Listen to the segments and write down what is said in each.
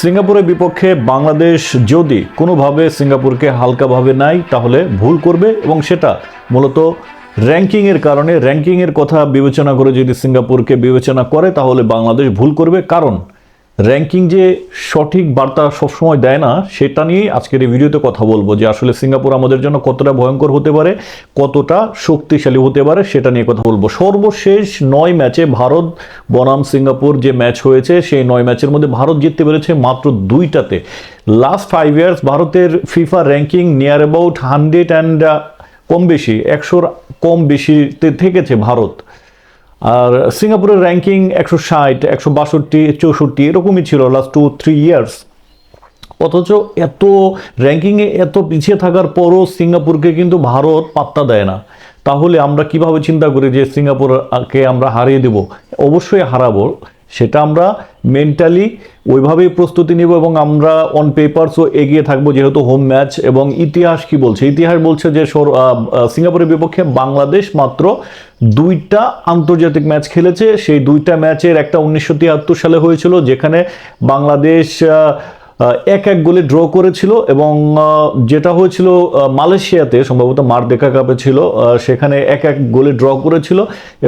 সিঙ্গাপুরের বিপক্ষে বাংলাদেশ যদি কোনোভাবে সিঙ্গাপুরকে হালকাভাবে নেয়, তাহলে ভুল করবে এবং সেটা মূলত র্যাঙ্কিংয়ের কারণে। র্যাঙ্কিংয়ের কথা বিবেচনা করে যদি সিঙ্গাপুরকে বিবেচনা করে, তাহলে বাংলাদেশ ভুল করবে। কারণ র্যাঙ্কিং যে সঠিক বার্তা সবসময় দেয় না, সেটা নিয়েই আজকের এই ভিডিওতে কথা বলব যে আসলে সিঙ্গাপুর আমাদের জন্য কতটা ভয়ঙ্কর হতে পারে, কতটা শক্তিশালী হতে পারে, সেটা নিয়ে কথা বলব। সর্বশেষ নয় ম্যাচে ভারত, বনাম সিঙ্গাপুর যে ম্যাচ হয়েছে, সেই নয় ম্যাচের মধ্যে ভারত জিততে পেরেছে মাত্র দুইটাতে। লাস্ট ফাইভ ইয়ার্স ভারতের FIFA ranking near about hundred and কম বেশি, একশোর কম বেশিতে থেকেছে ভারত। আর সিঙ্গাপুরের র্যাঙ্কিং একশো ষাট, একশো বাষট্টি, চৌষট্টি, এরকমই ছিল লাস্ট টু থ্রি ইয়ার্স অথচ এত র্যাঙ্কিংয়ে এত পিছিয়ে থাকার পরও সিঙ্গাপুরকে কিন্তু ভারত পাত্তা দেয় না। তাহলে আমরা কীভাবে চিন্তা করি যে সিঙ্গাপুরকে আমরা হারিয়ে দেব? অবশ্যই হারাবো। সেটা আমরা মেন্টালি ওইভাবেই প্রস্তুতি নেব এবং আমরা অন পেপারসও এগিয়ে থাকব, যেহেতু হোম ম্যাচ এবং ইতিহাস কি বলছে? ইতিহাস বলছে যে সিঙ্গাপুরের বিপক্ষে বাংলাদেশ মাত্র দুইটা আন্তর্জাতিক ম্যাচ খেলেছে। সেই দুইটা ম্যাচের একটা উনিশশো তিয়াত্তর সালে হয়েছিল, যেখানে বাংলাদেশ এক এক গোলে ড্র করেছিল এবং যেটা হয়েছিল মালয়েশিয়াতে সম্ভবত মার দেখা কাপে ছিল সেখানে এক এক গোলে ড্র করেছিল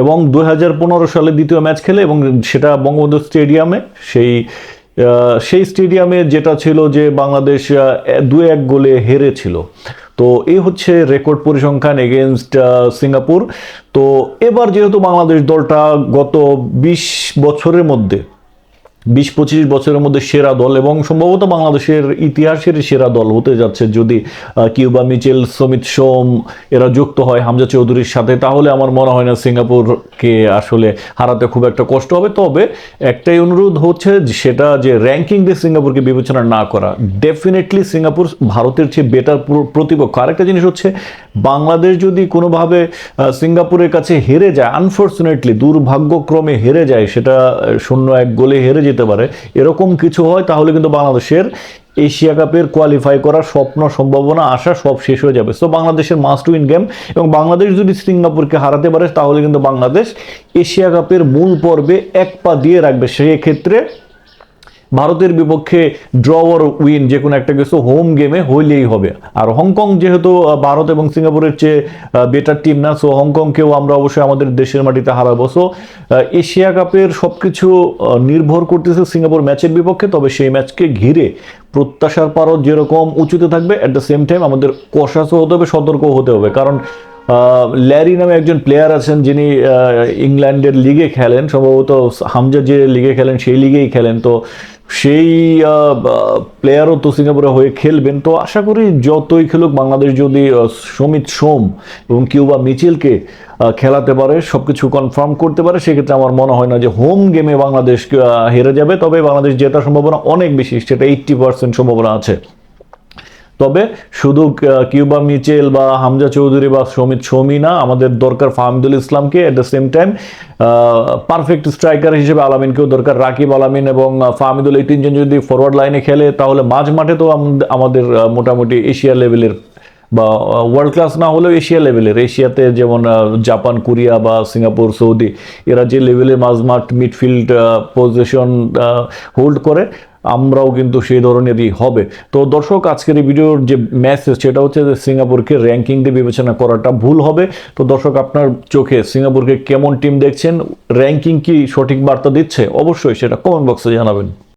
এবং দু হাজার পনেরো সালে দ্বিতীয় ম্যাচ খেলে এবং সেটা বঙ্গবন্ধু স্টেডিয়ামে, সেই সেই স্টেডিয়ামে যেটা ছিল যে বাংলাদেশ দু এক গোলে হেরেছিল। তো এই হচ্ছে রেকর্ড পরিসংখ্যান এগেনস্ট সিঙ্গাপুর। তো এবার যেহেতু বাংলাদেশ দলটা গত বিশ বছরের মধ্যে বিশ পঁচিশ বছরের মধ্যে সেরা দল এবং সম্ভবত বাংলাদেশের ইতিহাসের সেরা দল হতে যাচ্ছে যদি কিউবা মিচেল, সমিত সোম এরা যুক্ত হয় হামজা চৌধুরীর সাথে, তাহলে আমার মনে হয় না সিঙ্গাপুরকে আসলে হারাতে খুব একটা কষ্ট হবে। তবে একটাই অনুরোধ হচ্ছে সেটা যে র্যাঙ্কিং দিয়ে সিঙ্গাপুরকে বিবেচনা না করা ডেফিনেটলি সিঙ্গাপুর ভারতের চেয়ে বেটার প্রতিপক্ষ। আরেকটা জিনিস হচ্ছে, বাংলাদেশ যদি কোনোভাবে সিঙ্গাপুরের কাছে হেরে যায় আনফর্চুনেটলি দুর্ভাগ্যক্রমে হেরে যায়, সেটা শূন্য এক গোলে হেরে যেতে পারে। এরকম কিছু হয়, তাহলে কিন্তু বাংলাদেশের এশিয়া কাপের কোয়ালিফাই করার স্বপ্ন, সম্ভাবনা, আশা সব শেষ হয়ে যাবে। সো বাংলাদেশের মাস্ট উইন গেম এবং বাংলাদেশ যদি সিঙ্গাপুরকে হারাতে পারে, তাহলে কিন্তু বাংলাদেশ এশিয়া কাপের মূল পর্বে এক পা দিয়ে রাখবে। সেক্ষেত্রে ভারতের বিপক্ষে ড্র ওর উইন যে কোনো একটা কিছু হোম গেমে হইলেই হবে। আর হংকং যেহেতু ভারত এবং সিঙ্গাপুরের চেয়ে বেটার টিম না সো হংকংকেও আমরা অবশ্যই আমাদের দেশের মাটিতে হারাবো। সো এশিয়া কাপের সব কিছু নির্ভর করতেছে সিঙ্গাপুর ম্যাচের বিপক্ষে, তবে সেই ম্যাচকে ঘিরে প্রত্যাশার পারও যেরকম উঁচুতে থাকবে অ্যাট দ্য সেম টাইম আমাদের কষাসও হতে হবে, সতর্কও হতে হবে। কারণ ল্যারি নামে একজন প্লেয়ার আছেন যিনি ইংল্যান্ডের লিগে খেলেন, সম্ভবত হামজা যে লিগে খেলেন, সেই লিগেই খেলেন। তো সেই প্লেয়ারও তো সিঙ্গাপুরে হয়ে খেলবেন। তো আশা করি যতই খেলুক, বাংলাদেশ যদি সমিত সোম এবং কিউবা মিচেলকে খেলাতে পারে সব কিছু কনফার্ম করতে পারে, সেক্ষেত্রে আমার মনে হয় না যে হোম গেমে বাংলাদেশ হেরে যাবে। তবে বাংলাদেশ জেতার সম্ভাবনা অনেক বেশি, সেটা এইট্টি পার্সেন্ট সম্ভাবনা আছে। তবে শুধু কিউবা মিচেল বা হামজা চৌধুরী বা সমিত সৌমি না, আমাদের দরকার ফাহমিদুল ইসলামকে at the same time perfect striker হিসেবে আলামিনকেও দরকার রাকিব আলামিন এবং ফাহমিদুল এই তিনজন যদি ফরওয়ার্ড লাইনে খেলে, তাহলে মাঝ মাঠে তো আমাদের মোটামুটি এশিয়া লেভেলের বা ওয়ার্ল্ড ক্লাস না হলেও এশিয়া লেভেলের এশিয়াতে যেমন জাপান কোরিয়া বা সিঙ্গাপুর সৌদি এরা যে লেভেলের মাঝমাঠ মিডফিল্ড পজিশন হোল্ড করে, আমরাও কিন্তু সেই ধরনেরই হবে। তো দর্শক, আজকের এই ভিডিওর যে মেসেজ সেটা হচ্ছে যে সিঙ্গাপুরকে র্যাঙ্কিং দিয়ে বিবেচনা করাটা ভুল হবে। তো দর্শক, আপনার চোখে সিঙ্গাপুরকে কেমন টিম দেখছেন? র্যাঙ্কিং কি সঠিক বার্তা দিচ্ছে? অবশ্যই সেটা কমেন্ট বক্সে জানাবেন।